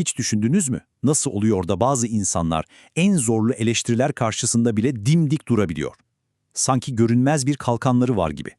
Hiç düşündünüz mü? Nasıl oluyor da bazı insanlar en zorlu eleştiriler karşısında bile dimdik durabiliyor? Sanki görünmez bir kalkanları var gibi.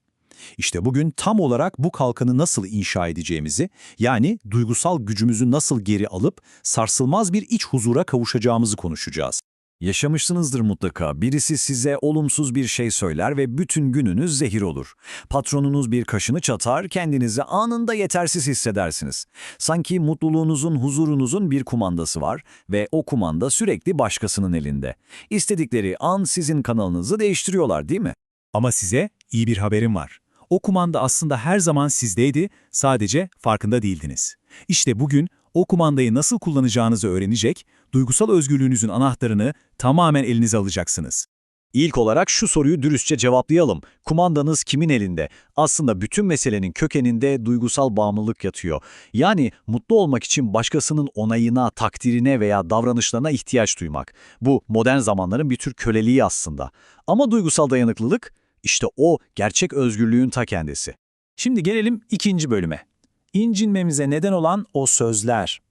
İşte bugün tam olarak bu kalkanı nasıl inşa edeceğimizi, yani duygusal gücümüzü nasıl geri alıp sarsılmaz bir iç huzura kavuşacağımızı konuşacağız. Yaşamışsınızdır mutlaka. Birisi size olumsuz bir şey söyler ve bütün gününüz zehir olur. Patronunuz bir kaşını çatar, kendinizi anında yetersiz hissedersiniz. Sanki mutluluğunuzun, huzurunuzun bir kumandası var ve o kumanda sürekli başkasının elinde. İstedikleri an sizin kanalınızı değiştiriyorlar değil mi? Ama size iyi bir haberim var. O kumanda aslında her zaman sizdeydi, sadece farkında değildiniz. İşte bugün o kumandayı nasıl kullanacağınızı öğrenecek, duygusal özgürlüğünüzün anahtarını tamamen elinize alacaksınız. İlk olarak şu soruyu dürüstçe cevaplayalım. Kumandanız kimin elinde? Aslında bütün meselenin kökeninde duygusal bağımlılık yatıyor. Yani mutlu olmak için başkasının onayına, takdirine veya davranışlarına ihtiyaç duymak. Bu modern zamanların bir tür köleliği aslında. Ama duygusal dayanıklılık, işte o gerçek özgürlüğün ta kendisi. Şimdi gelelim ikinci bölüme. İncinmemize neden olan o sözler.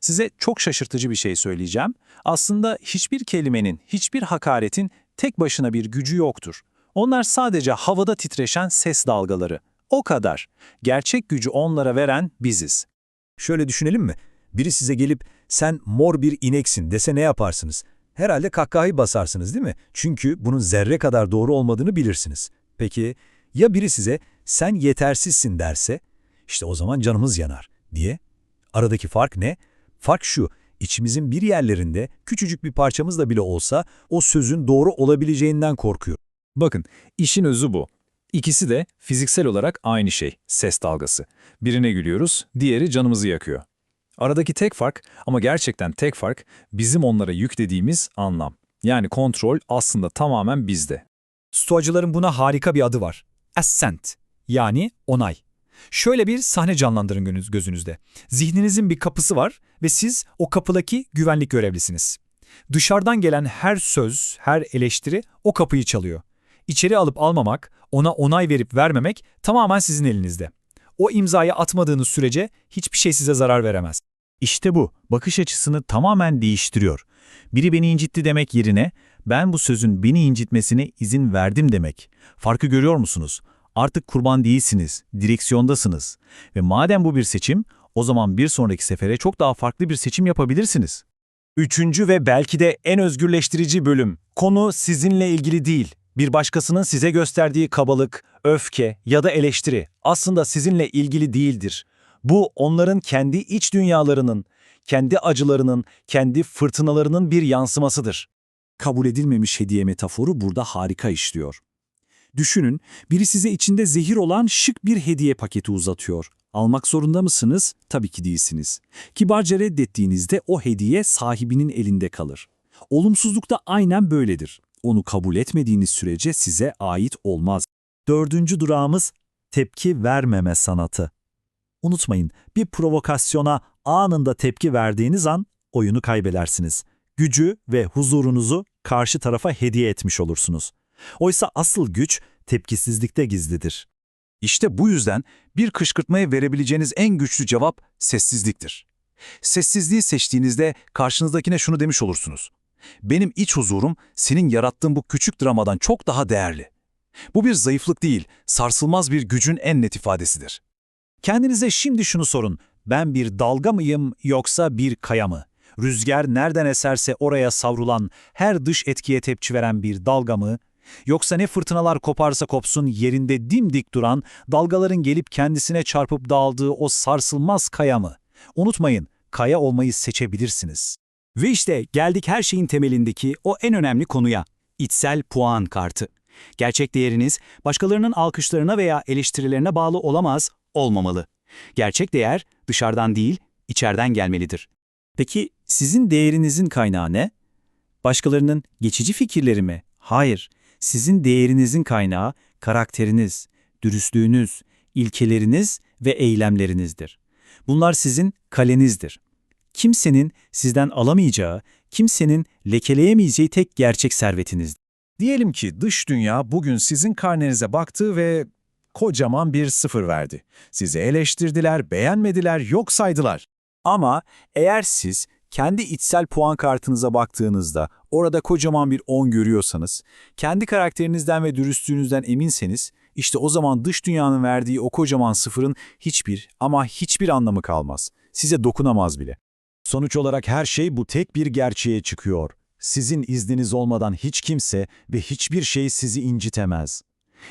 Size çok şaşırtıcı bir şey söyleyeceğim. Aslında hiçbir kelimenin, hiçbir hakaretin tek başına bir gücü yoktur. Onlar sadece havada titreşen ses dalgaları. O kadar. Gerçek gücü onlara veren biziz. Şöyle düşünelim mi? Biri size gelip sen mor bir ineksin dese ne yaparsınız? Herhalde kahkahayı basarsınız değil mi? Çünkü bunun zerre kadar doğru olmadığını bilirsiniz. Peki ya biri size sen yetersizsin derse? İşte o zaman canımız yanar diye. Aradaki fark ne? Fark şu, içimizin bir yerlerinde küçücük bir parçamızla bile olsa o sözün doğru olabileceğinden korkuyor. Bakın, işin özü bu. İkisi de fiziksel olarak aynı şey, ses dalgası. Birine gülüyoruz, diğeri canımızı yakıyor. Aradaki tek fark ama gerçekten tek fark bizim onlara yüklediğimiz anlam. Yani kontrol aslında tamamen bizde. Stoacıların buna harika bir adı var. Assent, yani onay. Şöyle bir sahne canlandırın gözünüz- gözünüzde. Zihninizin bir kapısı var ve siz o kapıdaki güvenlik görevlisiniz. Dışarıdan gelen her söz, her eleştiri o kapıyı çalıyor. İçeri alıp almamak, ona onay verip vermemek tamamen sizin elinizde. O imzayı atmadığınız sürece hiçbir şey size zarar veremez. İşte bu, bakış açısını tamamen değiştiriyor. Biri beni incitti demek yerine, ben bu sözün beni incitmesine izin verdim demek. Farkı görüyor musunuz? Artık kurban değilsiniz, direksiyondasınız. Ve madem bu bir seçim, o zaman bir sonraki sefere çok daha farklı bir seçim yapabilirsiniz. Üçüncü ve belki de en özgürleştirici bölüm. Konu sizinle ilgili değil. Bir başkasının size gösterdiği kabalık, öfke ya da eleştiri aslında sizinle ilgili değildir. Bu onların kendi iç dünyalarının, kendi acılarının, kendi fırtınalarının bir yansımasıdır. Kabul edilmemiş hediye metaforu burada harika işliyor. Düşünün, biri size içinde zehir olan şık bir hediye paketi uzatıyor. Almak zorunda mısınız? Tabii ki değilsiniz. Kibarca reddettiğinizde o hediye sahibinin elinde kalır. Olumsuzluk da aynen böyledir. Onu kabul etmediğiniz sürece size ait olmaz. Dördüncü durağımız tepki vermeme sanatı. Unutmayın, bir provokasyona anında tepki verdiğiniz an oyunu kaybedersiniz. Gücü ve huzurunuzu karşı tarafa hediye etmiş olursunuz. Oysa asıl güç tepkisizlikte gizlidir. İşte bu yüzden bir kışkırtmaya verebileceğiniz en güçlü cevap sessizliktir. Sessizliği seçtiğinizde karşınızdakine şunu demiş olursunuz. Benim iç huzurum senin yarattığın bu küçük dramadan çok daha değerli. Bu bir zayıflık değil, sarsılmaz bir gücün en net ifadesidir. Kendinize şimdi şunu sorun. Ben bir dalga mıyım yoksa bir kaya mı? Rüzgar nereden eserse oraya savrulan, her dış etkiye tepki veren bir dalga mı? Yoksa ne fırtınalar koparsa kopsun yerinde dimdik duran, dalgaların gelip kendisine çarpıp dağıldığı o sarsılmaz kaya mı? Unutmayın, kaya olmayı seçebilirsiniz. Ve işte geldik her şeyin temelindeki o en önemli konuya. içsel puan kartı. Gerçek değeriniz başkalarının alkışlarına veya eleştirilerine bağlı olamaz, olmamalı. Gerçek değer dışarıdan değil, içeriden gelmelidir. Peki sizin değerinizin kaynağı ne? Başkalarının geçici fikirleri mi? Hayır. Sizin değerinizin kaynağı karakteriniz, dürüstlüğünüz, ilkeleriniz ve eylemlerinizdir. Bunlar sizin kalenizdir. Kimsenin sizden alamayacağı, kimsenin lekeleyemeyeceği tek gerçek servetinizdir. Diyelim ki dış dünya bugün sizin karnenize baktı ve kocaman bir sıfır verdi. Sizi eleştirdiler, beğenmediler, yok saydılar. Ama eğer siz kendi içsel puan kartınıza baktığınızda orada kocaman bir 10 görüyorsanız, kendi karakterinizden ve dürüstlüğünüzden eminseniz, işte o zaman dış dünyanın verdiği o kocaman sıfırın hiçbir ama hiçbir anlamı kalmaz. Size dokunamaz bile. Sonuç olarak her şey bu tek bir gerçeğe çıkıyor. Sizin izniniz olmadan hiç kimse ve hiçbir şey sizi incitemez.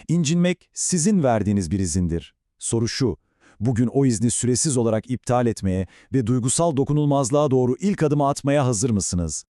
İncinmek sizin verdiğiniz bir izindir. Soru şu, bugün o izni süresiz olarak iptal etmeye ve duygusal dokunulmazlığa doğru ilk adımı atmaya hazır mısınız?